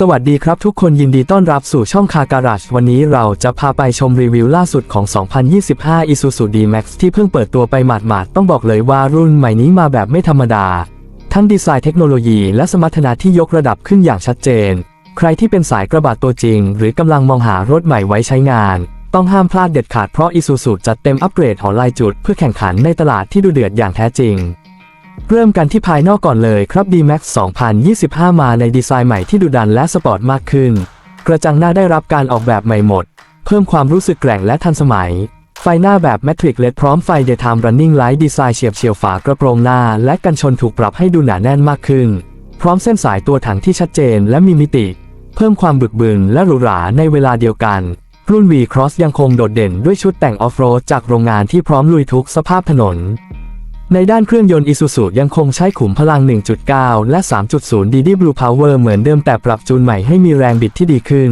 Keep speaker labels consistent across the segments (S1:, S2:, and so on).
S1: สวัสดีครับทุกคนยินดีต้อนรับสู่ช่องคาการาชวันนี้เราจะพาไปชมรีวิวล่าสุดของ 2025 Isuzu D-Max ที่เพิ่งเปิดตัวไปหมาดๆ ต้องบอกเลยว่ารุ่นใหม่นี้มาแบบไม่ธรรมดา ทั้งดีไซน์เทคโนโลยีและสมรรถนะที่ยกระดับขึ้นอย่างชัดเจน ใครที่เป็นสายกระบะตัวจริง หรือกำลังมองหารถใหม่ไว้ใช้งาน ต้องห้ามพลาดเด็ดขาดเพราะ Isuzu จัดเต็มอัปเกรดหอลายจุด เพื่อแข่งขันในตลาดที่ดูเดือดอย่างแท้จริง เริ่มกันที่ภายนอกก่อนเลยครับ D-Max 2025 มาในดีไซน์ใหม่ที่ดุดันและสปอร์ตมากขึ้น กระจังหน้าได้รับการออกแบบใหม่หมด เพิ่มความรู้สึกแกร่งและทันสมัย ไฟหน้าแบบ Matrix LED พร้อมไฟ Daytime Running Light ดีไซน์เฉียบเฉียวฝากระโปรงหน้า และกันชนถูกปรับให้ดูหนาแน่นมากขึ้น พร้อมเส้นสายตัวถังที่ชัดเจนและมีมิติ เพิ่มความบึกบึนและหรูหราในเวลาเดียวกัน รุ่น V-Cross ยังคงโดดเด่นด้วยชุดแต่งออฟโรดจากโรงงานที่พร้อมลุยทุกสภาพถนน ในด้านเครื่องยนต์ Isuzu ยังคงใช้ขุมพลัง 1.9 และ 3.0 DD Blue Power เหมือนเดิมแต่ปรับจูนใหม่ให้มีแรงบิดที่ดีขึ้น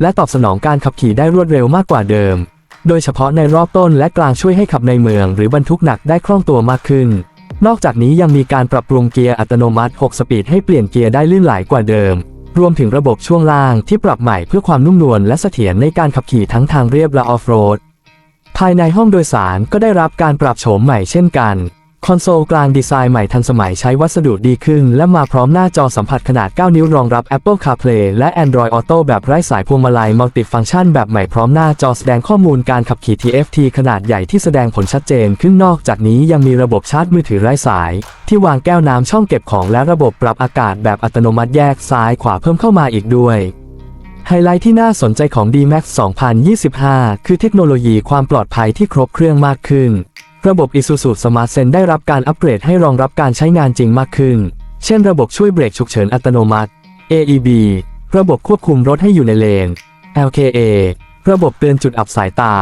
S1: และตอบสนองการขับขี่ได้รวดเร็วมากกว่าเดิม โดยเฉพาะในรอบต้นและกลางช่วยให้ขับในเมือง หรือบรรทุกหนักได้คล่องตัวมากขึ้น นอกจากนี้ยังมีการปรับปรุงเกียร์อัตโนมัติ 6 สปีดให้เปลี่ยนเกียร์ได้ลื่นไหลกว่าเดิม รวมถึงระบบช่วงล่างที่ปรับใหม่เพื่อความนุ่มนวลและเสถียรในการขับขี่ทั้งทางเรียบและออฟโรด ภายในห้องโดยสารก็ได้รับการปรับโฉมใหม่เช่นกัน คอนโซลกลางดีไซน์ใหม่ทันสมัยใช้วัสดุดีขึ้น และมาพร้อมหน้าจอสัมผัสขนาด 9 นิ้วรองรับ Apple CarPlay และ Android Auto แบบไร้สายพวงมาลัยมัลติฟัง c t ชันแบบใหม่พร้อมหน้าจอแสดงข้อมูลการขับขี่ TFT ขนาดใหญ่ที่แสดงผลชัดเจนขึ้นนอกจากนี้ยังมีระบบชาร์จมือถือไร้สาย ที่วางแก้วน้ำช่องเก็บของและระบบปรับอากาศแบบอัตโนมัติแยกซ้ายขวาเพิ่มเข้ามาอีกด้วยไฮไลท์ที่น่าสนใจของ D-Max 2025 คือเทคโนโลยีความปลอดภัยที่ครบเครื่องมากขึ้น ระบบ Isuzu Smart Sense ได้รับการอัปเกรดให้รองรับการใช้งานจริงมากขึ้น เช่นระบบช่วยเบรกฉุกเฉินอัตโนมัติ AEB ระบบควบคุมรถให้อยู่ในเลน LKA ระบบเตือนจุดอับสายตา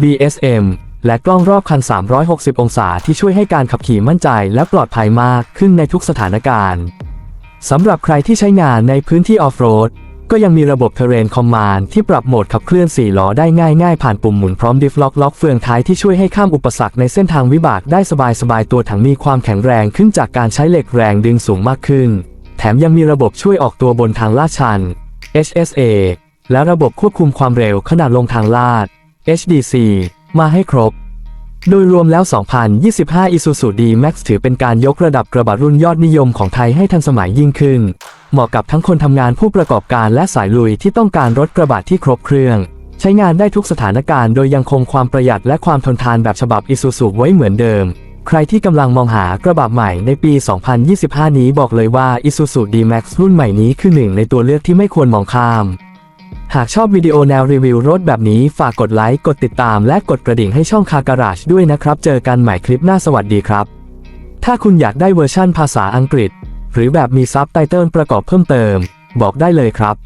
S1: BSM และกล้องรอบคัน 360 องศาที่ช่วยให้การขับขี่มั่นใจและปลอดภัยมากขึ้นในทุกสถานการณ์ สำหรับใครที่ใช้งานในพื้นที่ออฟโรด ก็ยังมีระบบ Terrain Command ที่ปรับโหมดขับเคลื่อน 4 ล้อได้ง่ายๆผ่านปุ่มหมุนพร้อม Diff Lock ล็อกเฟืองท้ายที่ช่วยให้ข้ามอุปสรรคในเส้นทางวิบากได้สบายๆตัวถังมีความแข็งแรงขึ้นจากการใช้เหล็กแรงดึงสูงมากขึ้น แถมยังมีระบบช่วยออกตัวบนทางลาดชัน HSA และระบบควบคุมความเร็วขณะลงทางลาด HDC มาให้ครบ โดยรวมแล้ว 2025 Isuzu D-Max ถือเป็นการยกระดับกระบะรุ่นยอดนิยมของไทยให้ทันสมัยยิ่งขึ้น เหมาะกับทั้งคนทำงานผู้ประกอบการและสายลุยที่ต้องการรถกระบะที่ครบเครื่อง ใช้งานได้ทุกสถานการณ์โดยยังคงความประหยัดและความทนทานแบบฉบับ Isuzu ไว้เหมือนเดิม ใครที่กำลังมองหากระบะใหม่ในปี 2025 นี้บอกเลยว่า Isuzu D-Max รุ่นใหม่นี้คือหนึ่งในตัวเลือกที่ไม่ควรมองข้าม หากชอบวิดีโอแนวรีวิวรถแบบนี้ฝากกดไลค์กดติดตามและกดกระดิ่งให้ช่องคาการาชด้วยนะครับ เจอกันใหม่คลิปหน้าสวัสดีครับ ถ้าคุณอยากได้เวอร์ชั่นภาษาอังกฤษ หรือแบบมีซับไตเติลประกอบเพิ่มเติม บอกได้เลยครับ